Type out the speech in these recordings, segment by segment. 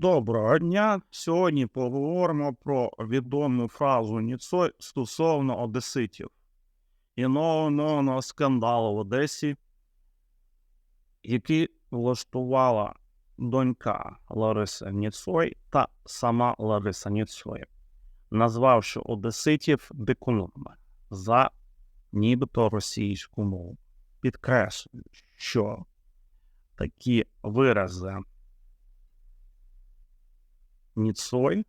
Доброго дня. Сьогодні поговоримо про відому фразу Ніцой стосовно одеситів і нового скандалу в Одесі, який влаштувала донька Лариса Ніцой та сама Лариса Ніцой, назвавши одеситів дикунами за нібито російську мову. Підкреслюю, що такі вирази Ніцой.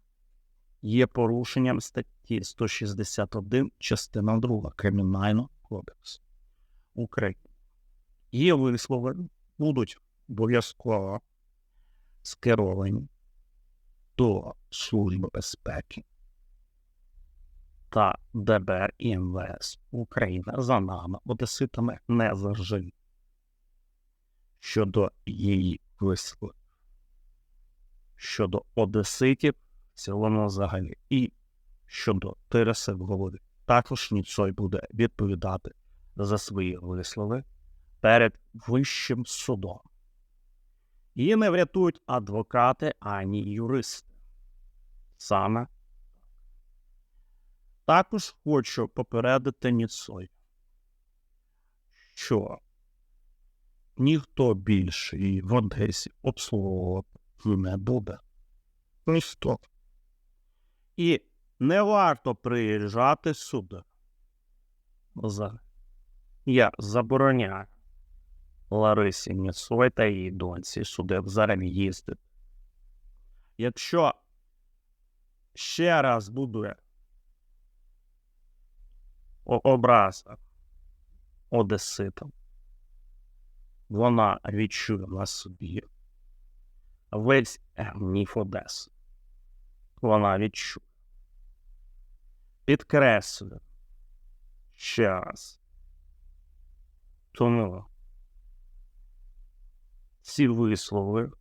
Є порушенням статті 161 частина 2 Кримінального кодексу України. Її вислови будуть обов'язково скеровані до Служби безпеки та ДБР і МВС України. За нами, одеситами не заживі щодо її висловів щодо одеситів в цілому взагалі, і щодо Тереси в голові. Також Ніцой буде відповідати за свої вислови перед Вищим судом. Її не врятують адвокати ані юристи. Саме також хочу попередити Ніцой, що ніхто більше в Одесі обслуговувати буде. Ніхто. І не варто приїжджати сюди. За. Я забороняю Ларисі Ніцой та її доньці сюди взагалі їздити. Якщо ще раз буде образа одеситам, вона відчує на собі весь гнів Одеси. Вона відчує. Підкреслюю ще раз. Тому ці вислови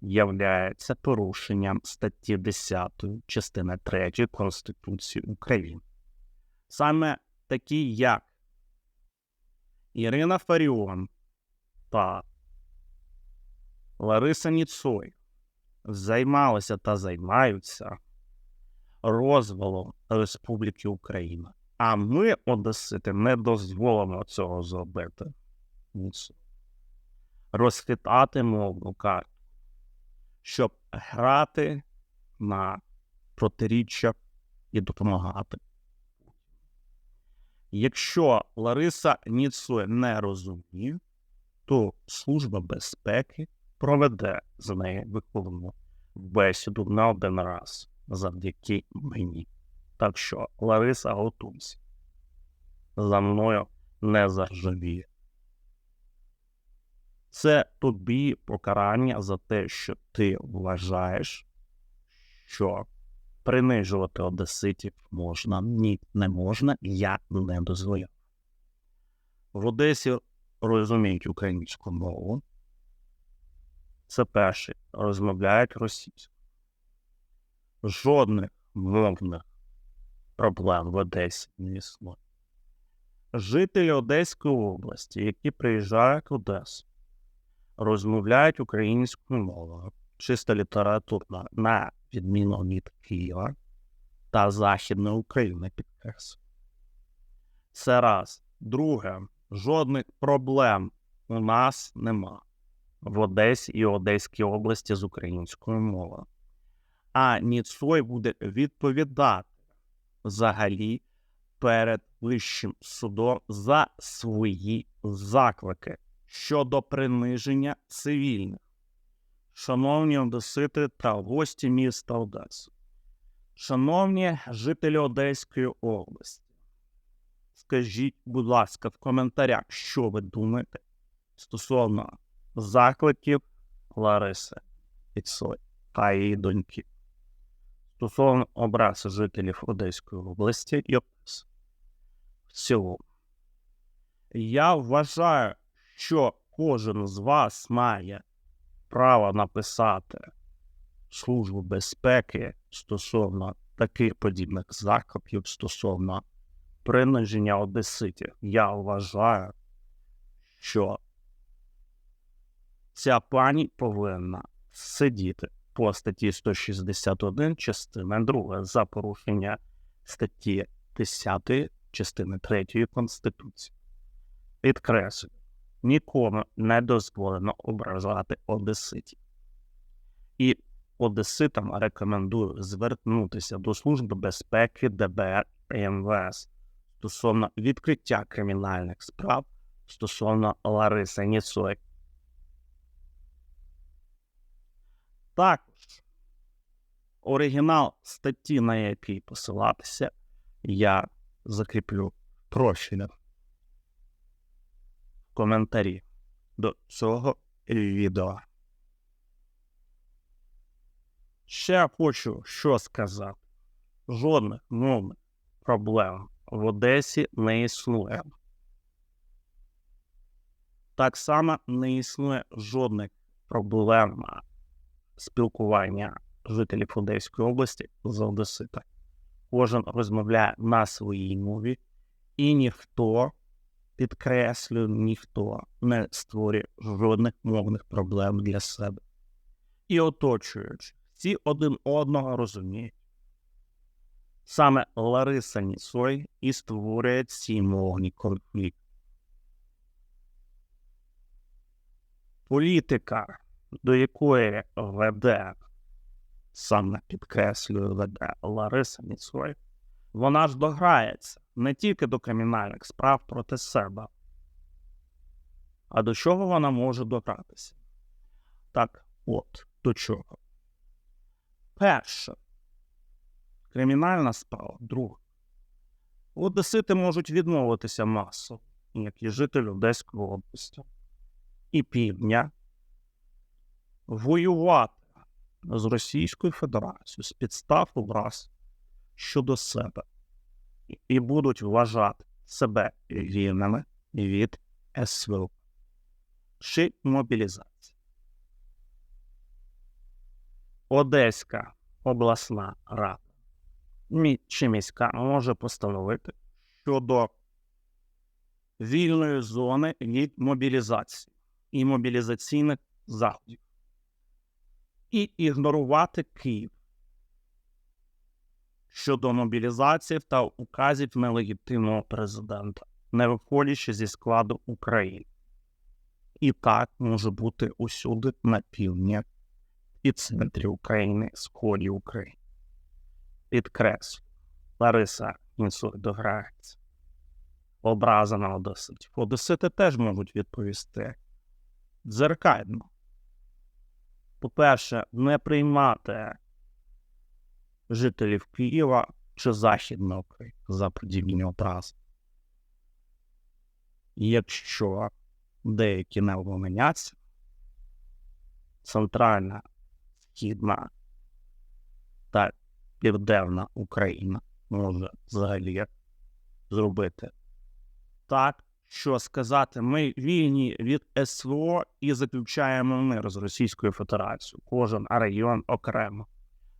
являються порушенням статті 10 частини 3 Конституції України. Саме такі, як Ірина Фаріон та Лариса Ніцой займалися та займаються розвалом Республіки Україна. А ми, Одесити, не дозволимо цього зробити. Ніцой. Розхитати мовну карту, щоб грати на протиріччях і допомагати. Якщо Лариса Ніцой не розуміє, то Служба безпеки проведе з нею виховну бесіду не один раз завдяки мені. Так що, Лариса, готуйся. За мною не заржавіє. Це тобі покарання за те, що ти вважаєш, що принижувати одеситів можна. Ні, не можна, я не дозволяв. В Одесі розуміють українську мову. Це перше, розмовляють російською. Жодних мовних проблем в Одесі не існує. Жителі Одеської області, які приїжджають в Одесу, розмовляють українською мовою, чисто літературно, на відміну від Києва та Західної України підкреслю. Це раз. Друге, жодних проблем у нас нема в Одесі і Одеській області з українською мовою. А Ніцой буде відповідати взагалі перед Вищим судом за свої заклики щодо приниження цивільних. Шановні одесити та гості міста Одеси, шановні жителі Одеської області, скажіть, будь ласка, в коментарях, що ви думаєте стосовно закликів Лариси Іцой та її доньки. Стосовно образи жителів Одеської області і Одеси. В цілому. Я вважаю, що кожен з вас має право написати Службу безпеки стосовно таких подібних закликів, стосовно приниження одеситів. Я вважаю, що ця пані повинна сидіти по статті 161 частина 2 за порушення статті 10 частини 3 Конституції. Підкреслюю, нікому не дозволено ображати одеситів. І одеситам рекомендую звернутися до Служби безпеки ДБР і МВС стосовно відкриття кримінальних справ стосовно Лариси Ніцой. Також оригінал статті, на який посилатися, я закріплю профілем в коментарі до цього відео. Ще хочу що сказати. Жодних мовних проблем в Одесі не існує. Так само не існує жодних проблем спілкування жителів Одеської області з Одесита. Кожен розмовляє на своїй мові, і ніхто, підкреслюю, ніхто не створює жодних мовних проблем для себе. І оточуючи, всі один одного розуміють. Саме Лариса Нісой і створює ці мовні конфлікти. Політика, до якої веде, саме підкреслюю, веде Лариса Ніцой, вона ж дограється не тільки до кримінальних справ проти себе, а до чого вона може догратися? Так от, до чого? Перше, кримінальна справа, друге. Одесити можуть відмовитися масово, як і жителі Одеської області і півдня, воювати з Російською Федерацією з підстав образ щодо себе. І будуть вважати себе вільними від СВО. Чи мобілізації. Одеська обласна рада. Чи міська може постановити щодо вільної зони від мобілізації і мобілізаційних заходів і ігнорувати Київ щодо мобілізації та указів нелегітимного президента, не виходячи зі складу України. І так може бути усюди на півдні і центрі України, сході України. Підкреслю, Лариса Інсур дограється. Образа на Одеситів. Одесити теж можуть відповісти дзеркально. По-перше, не приймати жителів Києва чи Західного України за подібні образи. Якщо деякі не вгомоняться, центральна, східна та південна Україна може взагалі зробити так, що сказати, ми вільні від СВО і заключаємо мир з Російською Федерацією, кожен регіон окремо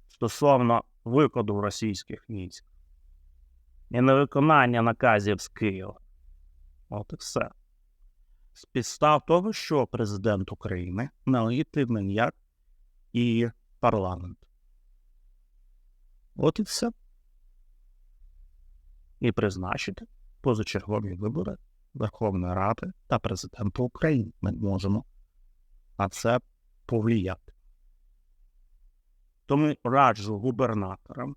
стосовно викладу російських військ і невиконання наказів з Києва. От і все. З підстав того, що президент України нелегітимний як і парламент. От і все. І призначити позачергові вибори Верховної Ради та президента України. Ми можемо на це повлияти. Тому раджу губернаторам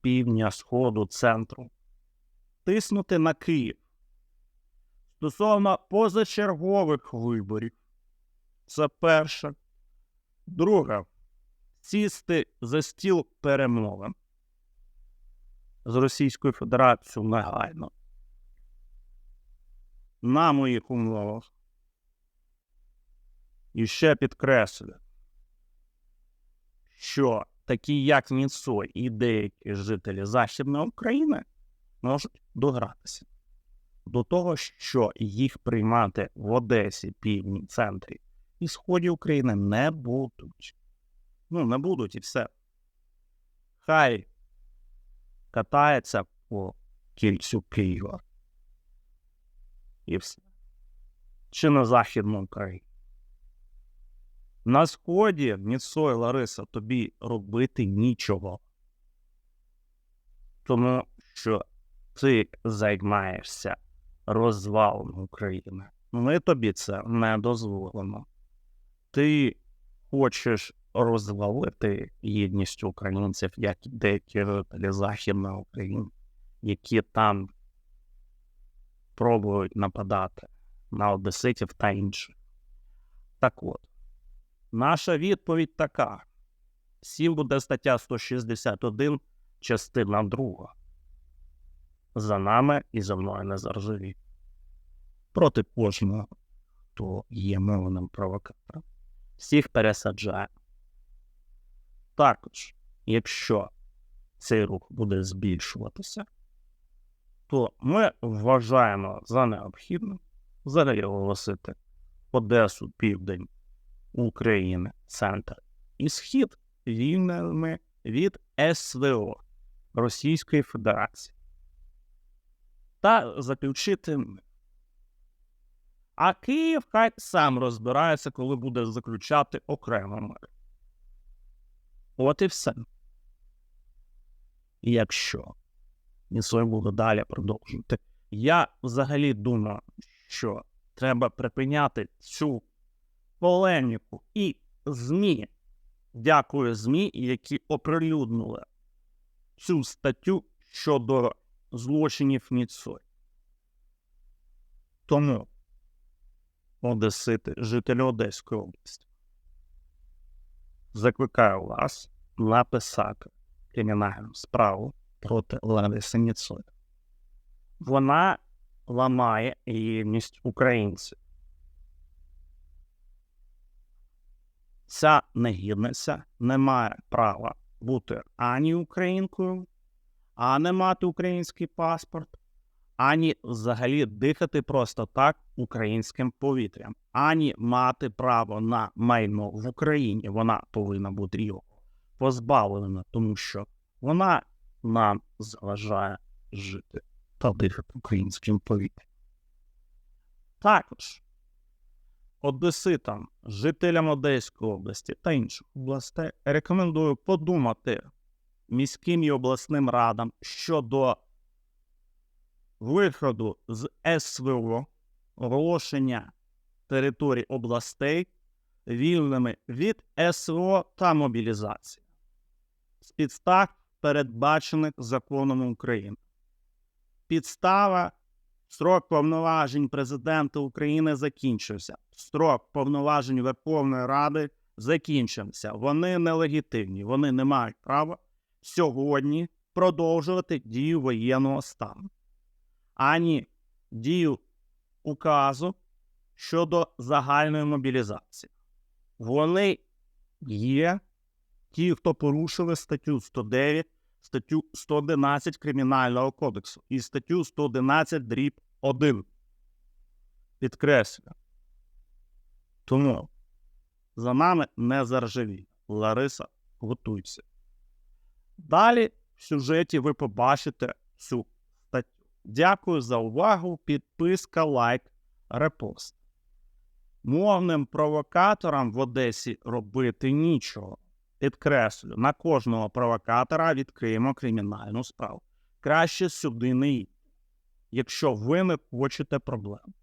півдня, Сходу, центру тиснути на Київ стосовно позачергових виборів. Це перше. Друге, сісти за стіл перемовин з Російською Федерацією негайно. На моїх умовах. І ще підкреслюю, що такі, як Ніцой і деякі жителі Західної України можуть догратися до того, що їх приймати в Одесі, півдні, центрі і сході України не будуть. Ну, не будуть і все. Хай катається по кільцю Києва. І все. Чи на Західну Україну. На сході, Ніцой Лариса, тобі робити нічого. Тому що ти займаєшся розвалом України. Ми тобі це не дозволимо. Ти хочеш розвалити єдність українців, як деякі жителі Західної України, які там пробують нападати на одеситів та інших. Так от, наша відповідь така: всім буде стаття 161, частина 2. За нами і за мною не заржаві. Проти кожного, хто є мовним провокатором. Всіх пересаджає. Також, якщо цей рух буде збільшуватися, то ми вважаємо за необхідне взагалі оголосити Одесу, Південь України, Центр і Схід вільними від СВО Російської Федерації та заключити. А Київ хай сам розбирається, коли буде заключати окремо мир. От і все. Якщо Нісой буде далі продовжувати, я взагалі думаю, що треба припиняти цю полеміку і ЗМІ. Дякую ЗМІ, які оприлюднили цю статтю щодо злочинів Ніцой. Тому Одесити, жителі Одеської області, закликаю вас написати кримінальну справу проти Лариси Ніцой. Вона ламає єдність українців. Ця негідниця не має права бути ані українкою, а не мати український паспорт, ані взагалі дихати просто так українським повітрям, ані мати право на майно в Україні. Вона повинна бути його позбавлена, тому що вона нам заважає жити та дихати українським повітрям. Також одеситам, жителям Одеської області та інших областей рекомендую подумати міським і обласним радам щодо виходу з СВО, оголошення територій областей вільними від СВО та мобілізації з підстав, передбачених законом України. Підстава строк повноважень президента України закінчився. Строк повноважень Верховної Ради закінчився. Вони нелегітимні, вони не мають права сьогодні продовжувати дію воєнного стану, ані дію указу щодо загальної мобілізації. Вони є ті, хто порушили статтю 109, статтю 111 Кримінального кодексу і статтю 111 дріб 1. Підкреслюю. Тому за нами не заржаві. Лариса, готуйся. Далі в сюжеті ви побачите цю статтю. Дякую за увагу. Підписка, лайк, репост. Мовним провокаторам в Одесі робити нічого. Підкреслю, на кожного провокатора відкриємо кримінальну справу. Краще сюди не йти, якщо ви не хочете проблем.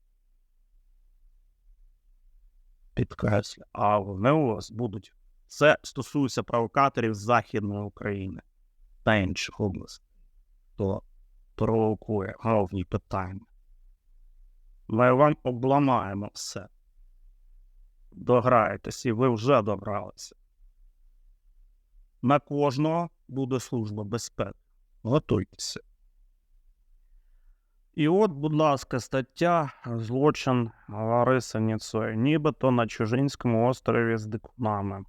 Підкреслю, а вони у вас будуть. Це стосується провокаторів Західної України та інших областей, хто провокує головні питання. Ми вам обламаємо все. Дограєтесь, і ви вже добралися. На кожного буде служба безпеки. Готуйтеся. І от, будь ласка, стаття злочин Лариси Ніцої, нібито на Чужинському острові з дикунами.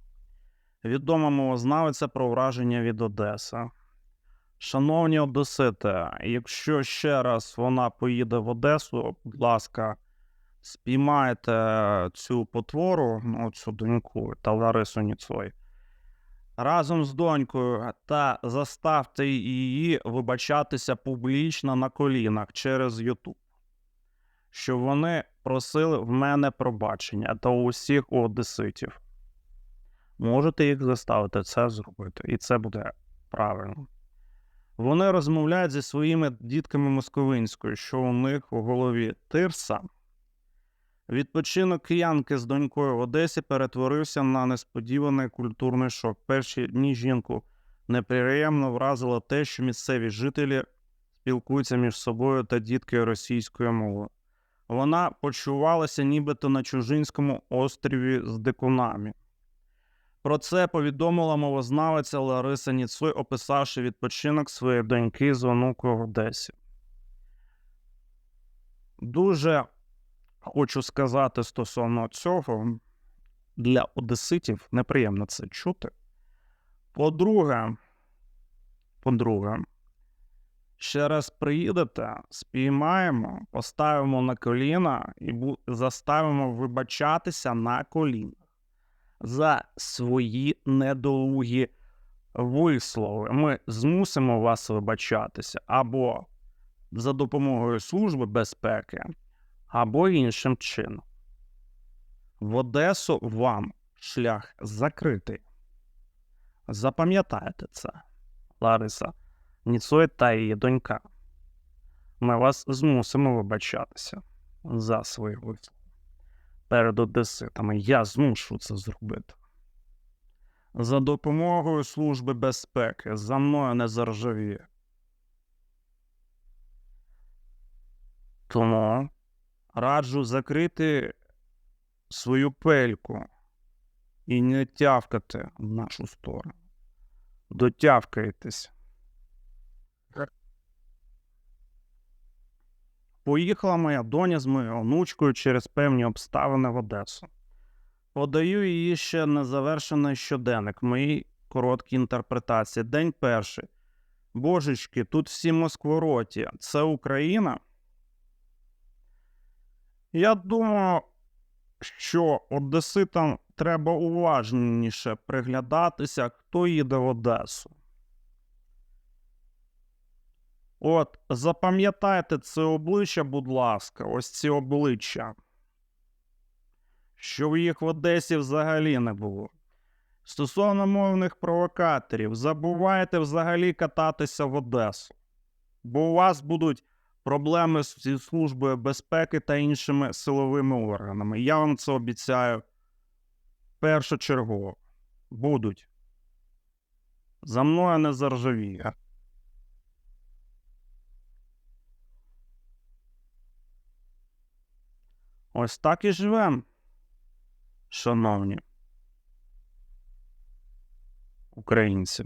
Відома мовознавиця про враження від Одеси. Шановні Одесити, якщо ще раз вона поїде в Одесу, будь ласка, спіймайте цю потвору, ну, цю доньку та Ларису Ніцой, разом з донькою та заставте її вибачатися публічно на колінах через Ютуб, щоб вони просили в мене пробачення та у усіх одеситів. можете їх заставити це зробити, і це буде правильно. Вони розмовляють зі своїми дітками московинською, що у них у голові тирса. Відпочинок киянки з донькою в Одесі перетворився на несподіваний культурний шок. Перші дні жінку неприємно вразило те, що місцеві жителі спілкуються між собою та діткою російською мовою. Вона почувалася нібито на чужинському острові з дикунами. Про це повідомила мовознавиця Лариса Ніцой, описавши відпочинок своєї доньки з онукою в Одесі. Дуже хочу сказати стосовно цього, для одеситів неприємно це чути. По-друге, по-друге, ще раз приїдете, спіймаємо, поставимо на коліна і заставимо вибачатися на колінах за свої недолугі вислови. Ми змусимо вас вибачатися або за допомогою Служби безпеки, або іншим чином. В Одесу вам шлях закритий. Запам'ятайте це, Лариса, Ніцой та її донька. Ми вас змусимо вибачатися за свої вислови. Перед одеситами я змушу це зробити. За допомогою Служби безпеки за мною не заржавіє. Тому раджу закрити свою пельку і не тявкати в нашу сторону. Дотявкаєтесь. Поїхала моя доня з моєю онучкою через певні обставини в Одесу. Подаю її ще незавершений щоденник в моїй короткій інтерпретації. День перший. Божечки, тут всі москвороті. Це Україна? Я думаю, що одеситам треба уважніше приглядатися, хто їде в Одесу. От, запам'ятайте це обличчя, будь ласка, ось ці обличчя. Щоб їх в Одесі взагалі не було. Стосовно мовних провокаторів, забувайте взагалі кататися в Одесу, бо у вас будуть проблеми зі Службою безпеки та іншими силовими органами. Я вам це обіцяю першочергово. Будуть. За мною не заржавіє. Ось так і живем, шановні українці.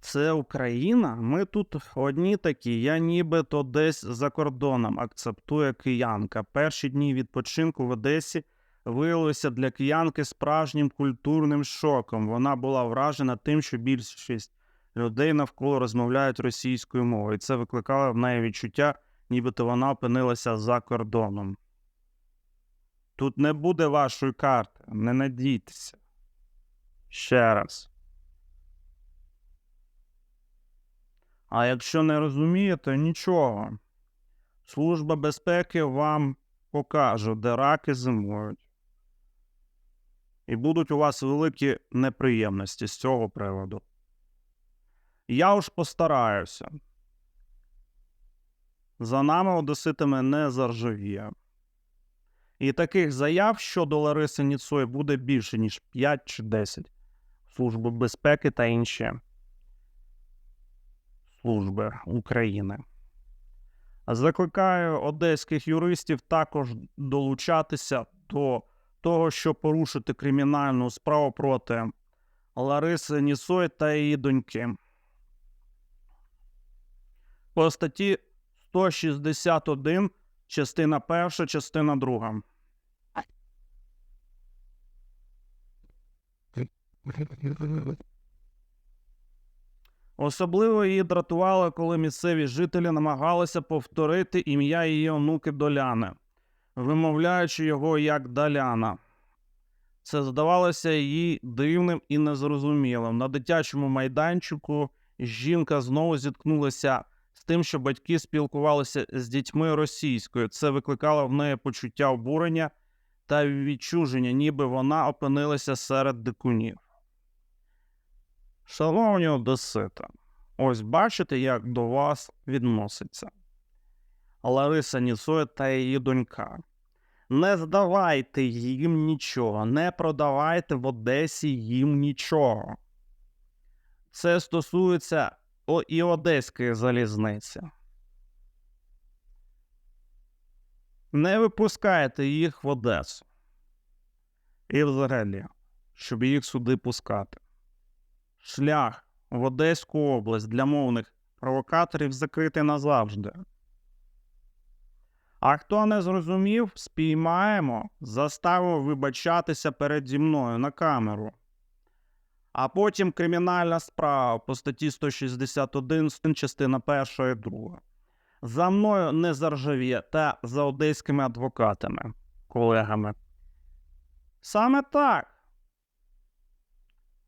Це Україна. Ми тут одні такі. Я нібито десь за кордоном акцептує киянка. Перші дні відпочинку в Одесі виявилися для киянки справжнім культурним шоком. Вона була вражена тим, що більшість людей навколо розмовляють російською мовою. І це викликало в неї відчуття, нібито вона опинилася за кордоном. Тут не буде вашої карти, не надійтеся. Ще раз. А якщо не розумієте, нічого. Служба безпеки вам покаже, де раки зимують. І будуть у вас великі неприємності з цього приводу. Я уж постараюся. За нами одеситами не заржавіє. І таких заяв щодо Лариси Ніцої буде більше, ніж 5 чи 10. Служби безпеки та інші служби України. Закликаю одеських юристів також долучатися до того, щоб порушити кримінальну справу проти Лариси Нісой та її доньки. По статті 161, частина 1, частина 2. Особливо її дратувало, коли місцеві жителі намагалися повторити ім'я її онуки Доляни, вимовляючи його як Даляна. Це здавалося їй дивним і незрозумілим. На дитячому майданчику жінка знову зіткнулася з тим, що батьки спілкувалися з дітьми російською. Це викликало в неї почуття обурення та відчуження, ніби вона опинилася серед дикунів. Шановні одесита, ось бачите, як до вас відноситься Лариса Ніцоя та її донька. Не здавайте їм нічого, не продавайте в Одесі їм нічого. Це стосується і Одеської залізниці. Не випускайте їх в Одесу. І взагалі, щоб їх сюди пускати. Шлях в Одеську область для мовних провокаторів закритий назавжди. А хто не зрозумів, спіймаємо, заставимо вибачатися переді мною на камеру. А потім кримінальна справа по статті 161, частина 1 і 2. За мною не заржавіє та за одеськими адвокатами, колегами. Саме так.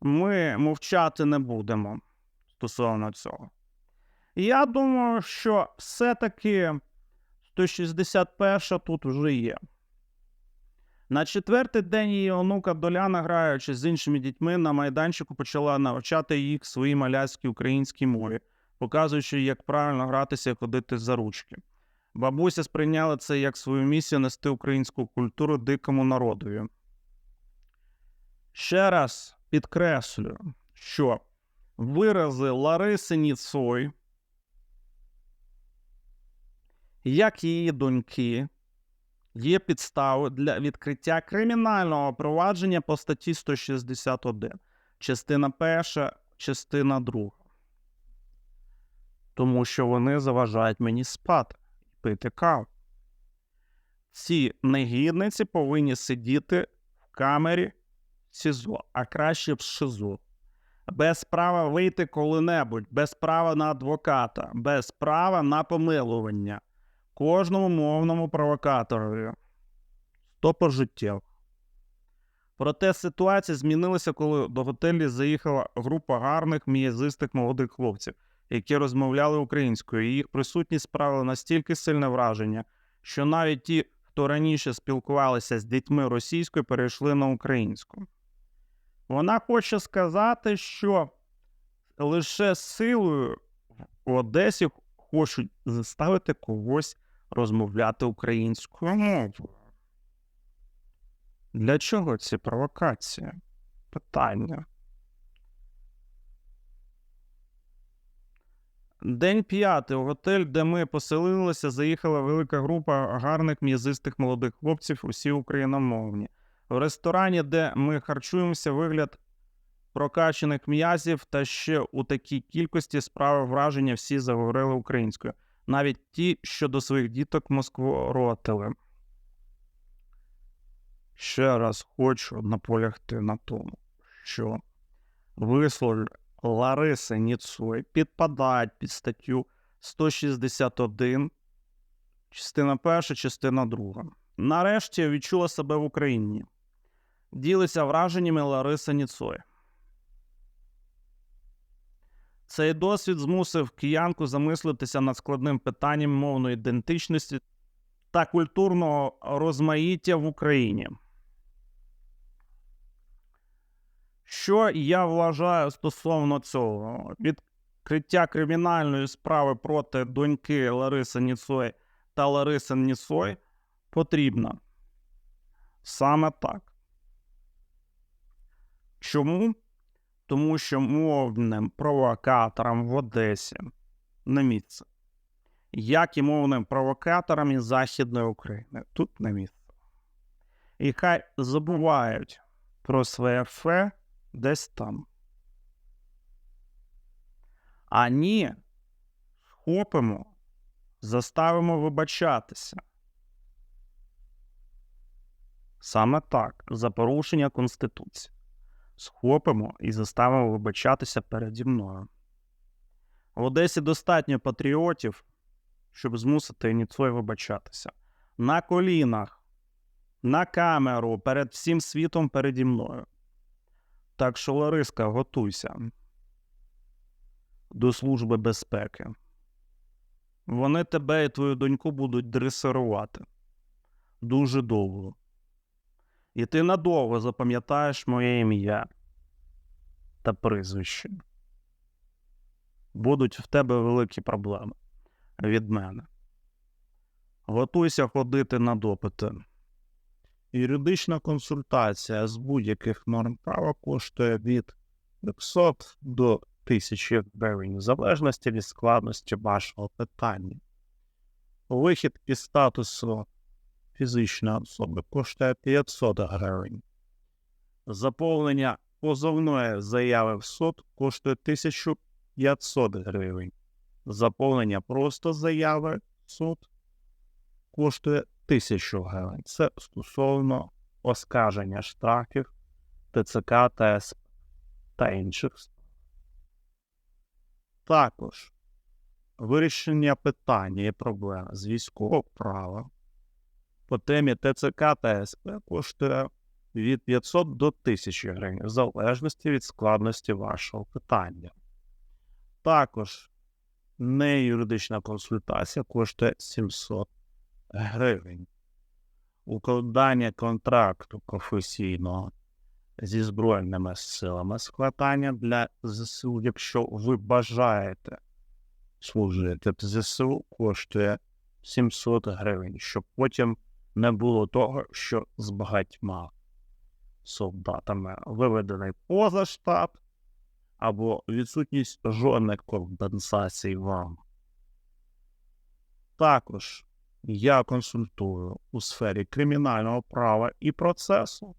Ми мовчати не будемо стосовно цього. Я думаю, що все-таки 161 тут вже є. На четвертий день її онука Доляна, граючи з іншими дітьми, на майданчику почала навчати їх своїй маляцькій українській мові, показуючи, як правильно гратися і ходити за ручки. Бабуся сприйняла це як свою місію нести українську культуру дикому народові. Ще раз підкреслюю, що вирази Лариси Ніцой, як її доньки, є підставою для відкриття кримінального провадження по статті 161, частина 1, частина 2. Тому що вони заважають мені спати і пити каву. Ці негідниці повинні сидіти в камері СІЗО, а краще в ШИЗО. Без права вийти коли-небудь, без права на адвоката, без права на помилування кожному мовному провокаторові. Сто пожиттєв. Проте ситуація змінилася, коли до готелі заїхала група гарних м'язистих молодих хлопців, які розмовляли українською, і їх присутність справила настільки сильне враження, що навіть ті, хто раніше спілкувалися з дітьми російською, перейшли на українську. Вона хоче сказати, що лише силою в Одесі хочуть заставити когось розмовляти українською мовою. Для чого ці провокації? Питання. День п'ятий у готель, де ми поселилися, заїхала велика група гарних м'язистих молодих хлопців, усі україномовні. В ресторані, де ми харчуємося, вигляд прокачаних м'язів та ще у такій кількості справи враження всі заговорили українською, навіть ті, що до своїх діток москворотили. Ще раз хочу наполягти на тому, що вислови Лариси Ніцой підпадають під статтю 161, частина перша, частина друга. Нарешті відчула себе в Україні. Ділиться враженнями Лариси Ніцой. Цей досвід змусив киянку замислитися над складним питанням мовної ідентичності та культурного розмаїття в Україні. Що я вважаю стосовно цього? Відкриття кримінальної справи проти доньки Лариси Ніцой та Лариси Ніцой потрібно саме так. Чому? Тому що мовним провокаторам в Одесі не місце. Як і мовним провокаторам із Західної України. Тут не місце. І хай забувають про своє фе десь там. А ні, схопимо, заставимо вибачатися. Саме так, за порушення Конституції. Схопимо і заставимо вибачатися переді мною. В Одесі достатньо патріотів, щоб змусити Ніцой вибачатися. На колінах, на камеру, перед всім світом переді мною. Так що, Лариска, готуйся до Служби безпеки. Вони тебе і твою доньку будуть дресирувати дуже довго. І ти надовго запам'ятаєш моє ім'я та прізвище. Будуть в тебе великі проблеми від мене. Готуйся ходити на допити. Юридична консультація з будь-яких норм права коштує від 300 до 1000 гривень, в залежності від складності вашого питання. Вихід із статусу фізичної особи коштує 500 гривень. Заповнення позовної заяви в суд коштує 1500 гривень. Заповнення просто заяви в суд коштує 1000 гривень. Це стосовно оскарження штрафів ТЦК та та інших. Також вирішення питання і проблем з військового права по темі ТЦК та СП коштує від 500 до 1000 гривень, в залежності від складності вашого питання. Також неюридична консультація коштує 700 гривень. Укладання контракту професійного зі Збройними силами складання для ЗСУ, якщо ви бажаєте служити в ЗСУ, коштує 700 гривень, щоб потім не було того, що з багатьма солдатами виведений поза штаб або відсутність жодних компенсацій вам. Також я консультую у сфері кримінального права і процесу.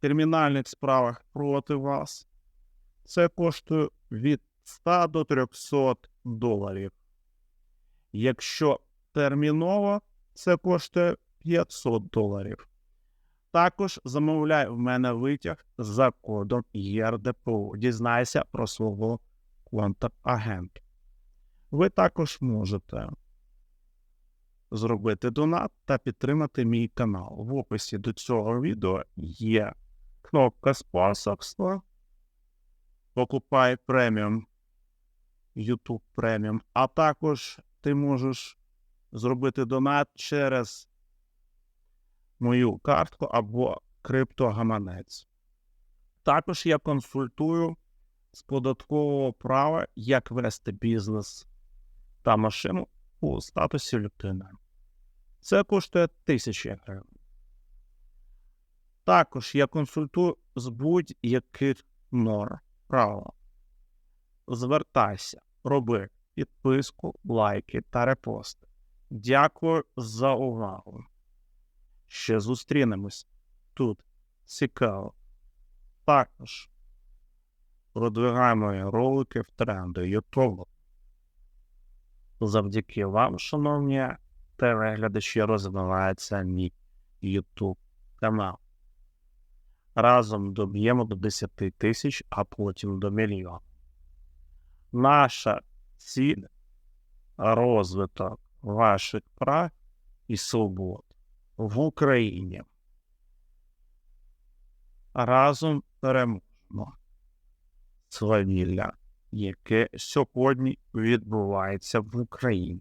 Кримінальних справах проти вас це коштує від 100 до 300 доларів. Якщо терміново, це коштує 500 доларів. Також замовляй в мене витяг за кодом ЄРДПУ. Дізнайся про свого контрагента. Ви також можете зробити донат та підтримати мій канал. В описі до цього відео є кнопка спонсорства. Покупай преміум YouTube преміум, а також ти можеш зробити донат через мою картку або криптогаманець. Також я консультую з податкового права, як вести бізнес та машину у статусі людини. Це коштує 1000 гривень. Також я консультую з будь-яких норм права. Звертайся, роби підписку, лайки та репости. Дякую за увагу. Ще зустрінемось тут. Цікаво. Також продвигаємо ролики в тренди YouTube. Завдяки вам, шановні телеглядачі, розвивається мій YouTube канал. Разом доб'ємо до 10 тисяч, а потім до мільйона. Наша ціль розвиток ваших прав і свобод в Україні. Разом переможемо свавілля, яке сьогодні відбувається в Україні.